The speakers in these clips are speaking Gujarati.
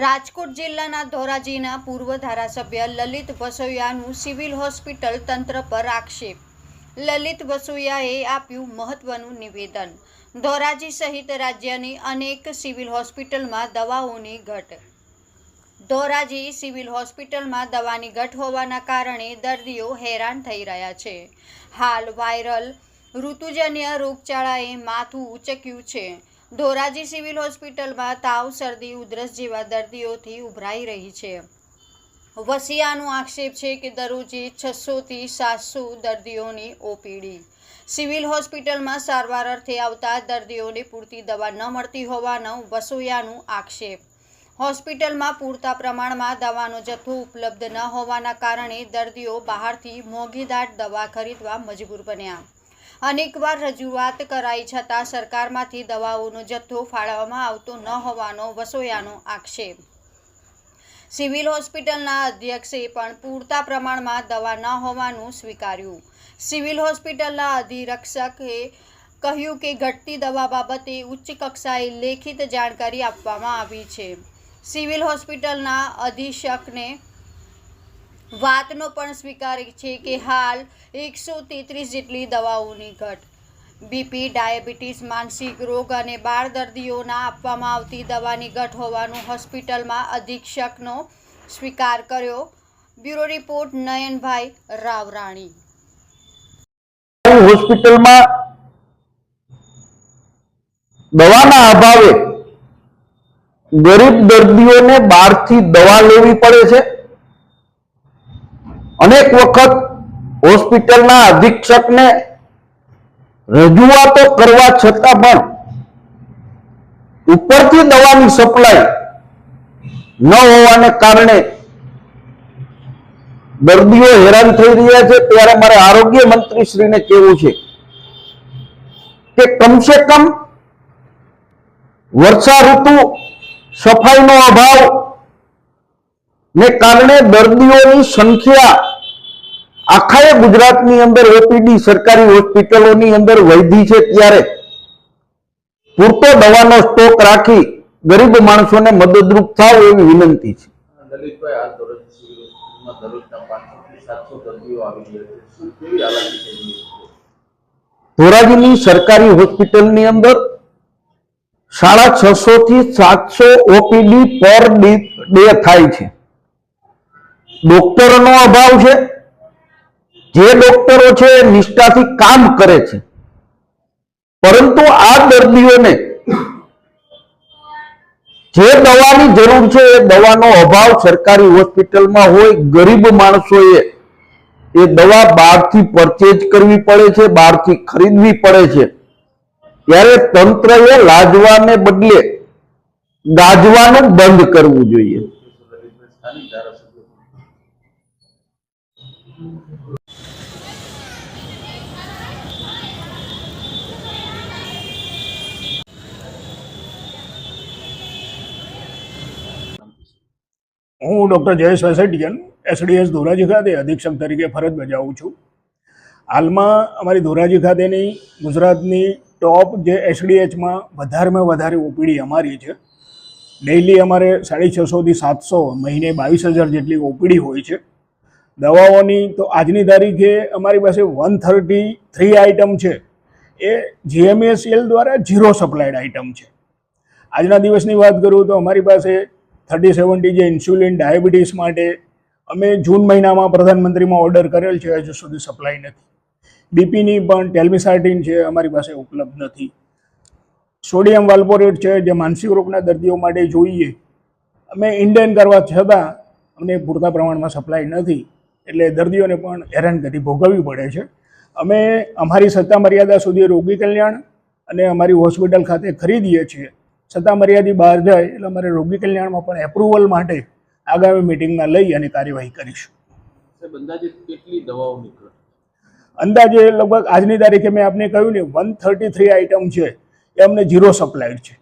રાજકોટ જિલ્લાના ધોરાજીના પૂર્વ ધારાસભ્ય લલિત વસોયાનું સિવિલ હોસ્પિટલ તંત્ર પર આક્ષેપ. લલિત વસોયાએ આપ્યું મહત્વનું નિવેદન. ધોરાજી સહિત રાજ્યની અનેક સિવિલ હોસ્પિટલમાં દવાઓની ઘટ. ધોરાજી સિવિલ હોસ્પિટલમાં દવાની ઘટ હોવાના કારણે દર્દીઓ હેરાન થઈ રહ્યા છે. હાલ વાયરલ ઋતુજન્ય રોગચાળાએ માથું ઉચક્યું છે. ધોરાજી સિવિલ હોસ્પિટલમાં તાવ, શરદી, ઉધરસ જેવા દર્દીઓથી ઉભરાઈ રહી છે. વસિયાનો આક્ષેપ છે કે દરરોજે છસોથી સાતસો દર્દીઓની ઓપીડી. સિવિલ હોસ્પિટલમાં સારવાર અર્થે આવતા દર્દીઓને પૂરતી દવા ન મળતી હોવાનો વસોયાનું આક્ષેપ. હોસ્પિટલમાં પૂરતા પ્રમાણમાં દવાનો જથ્થો ઉપલબ્ધ ન હોવાના કારણે દર્દીઓ બહારથી મોંઘીદાટ દવા ખરીદવા મજબૂર બન્યા. અનેકવાર રજૂઆત કરાઈ છતાં સરકારમાંથી દવાઓનો જથ્થો ફાળવવામાં આવતો ન હોવાનો વસોયાનો આક્ષેપ. સિવિલ હોસ્પિટલના અધ્યક્ષે પણ પૂરતા પ્રમાણમાં દવા ન હોવાનું સ્વીકાર્યું. સિવિલ હોસ્પિટલના અધિરક્ષકે કહ્યું કે ઘટતી દવા બાબતે ઉચ્ચ કક્ષાએ લેખિત જાણકારી આપવામાં આવી છે. સિવિલ હોસ્પિટલના અધિક્ષકને વાતનો પણ સ્વીકાર છે કે હાલ એકસો તેત્રીસ જેટલી દવાઓની ઘટ. બીપી, ડાયાબિટીસ, માનસિક રોગ અને બાળ દર્દીઓના આપવામાં આવતી દવાની ઘટ હોવાનું હોસ્પિટલમાં અધિક્ષકનો સ્વીકાર કર્યો. Bureau report Nayanbhai Ravrani. હોસ્પિટલમાં દવાના અભાવે ગરીબ દર્દીઓને બહારથી દવા લેવી પડે છે. અનેક વખત હોસ્પિટલના અધિક્ષકને રજૂઆતો કરવા છતાં પણ ઉપરથી દવાની સપ્લાય ન હોવાને કારણે દર્દીઓ હેરાન થઈ રહ્યા છે. ત્યારે મારે આરોગ્ય મંત્રી શ્રીને કહેવું છે કે કમસે કમ વર્ષા ઋતુ સફાઈનો અભાવ ને કારણે દર્દીઓની સંખ્યા આખાએ ગુજરાતની અંદર ઓપીડી સરકારી હોસ્પિટલોની અંદર વૈધી છે ત્યારે. પૂરતો દવાનો સ્ટોક રાખી ગરીબ માણસોને મદદરૂપ થાવ એવી વિનંતી છે. ધોરાજીની સરકારી હોસ્પિટલની અંદર સાડા છસો થી સાતસો ઓપીડી પર ડે થાય છે. ડોક્ટરનો અભાવ છે. જે ડોક્ટરો છે નિષ્ઠાથી કામ કરે છે. પરંતુ આ દર્દીઓને જે દવાની જરૂર છે એ દવાનો અભાવ સરકારી હોસ્પિટલમાં હોય, ગરીબ માણસોએ એ દવા બહારથી પરચેજ કરવી પડે છે, બહારથી ખરીદવી પડે છે. ત્યારે તંત્રએ લાજવાને બદલે ગાજવાનું બંધ કરવું જોઈએ લલિતભાઈ સ્થાનિક ધારાસભ્ય પણ હું ડૉક્ટર જયેશ વેસેટિયન એસડીએસ ધોરાજી ખાતે અધિક્ષક તરીકે ફરજ બજાવું છું. હાલમાં અમારી ધોરાજી ખાતેની ગુજરાતની ટોપ જે એસડીએચમાં વધારેમાં વધારે ઓપીડી અમારી છે. ડેઇલી અમારે સાડી છસોથી સાતસો, મહિને બાવીસ હજાર જેટલી ઓપીડી હોય છે. દવાઓની તો આજની તારીખે અમારી પાસે વન થર્ટી થ્રી આઇટમ છે. એ જીએમએસએલ દ્વારા ઝીરો સપ્લાયડ આઇટમ છે. આજના દિવસની વાત કરું તો અમારી પાસે થર્ટી સેવન્ટી જે ઇન્સ્યુલિન ડાયાબિટીસ માટે અમે જૂન મહિનામાં પ્રધાનમંત્રીમાં ઓર્ડર કરેલ છે, હજુ સુધી સપ્લાય નથી. બીપીની પણ ટેલ્મિસાર્ટિન છે, અમારી પાસે ઉપલબ્ધ નથી. સોડિયમ વાલ્પોરેટ છે, જે માનસિક રોગના દર્દીઓ માટે જોઈએ. અમે ઇન્ડેન કરવા છતાં અમને પૂરતા પ્રમાણમાં સપ્લાય નથી, એટલે દર્દીઓને પણ હેરાનગતિ ભોગવવી પડે છે. અમે અમારી સત્તા મર્યાદા સુધી રોગી કલ્યાણ અને અમારી હોસ્પિટલ ખાતે ખરીદીએ છીએ. સત્તા મર્યાદી બહાર જાય એટલે અમારે રોગી કલ્યાણમાં પણ એપ્રુવલ માટે આગામી મિટિંગમાં લઈ અને કાર્યવાહી કરીશું. અંદાજે કેટલી દવાઓ નીકળે? અંદાજે લગભગ આજની તારીખે મેં આપને કહ્યું ને વન થર્ટી થ્રી આઇટમ છે એ અમને ઝીરો સપ્લાયડ છે.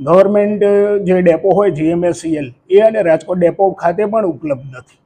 ગવર્મેન્ટ જે ડેપો હોય જીએમએસસીએલ એ અને રાજકોટ ડેપો ખાતે પણ ઉપલબ્ધ નથી.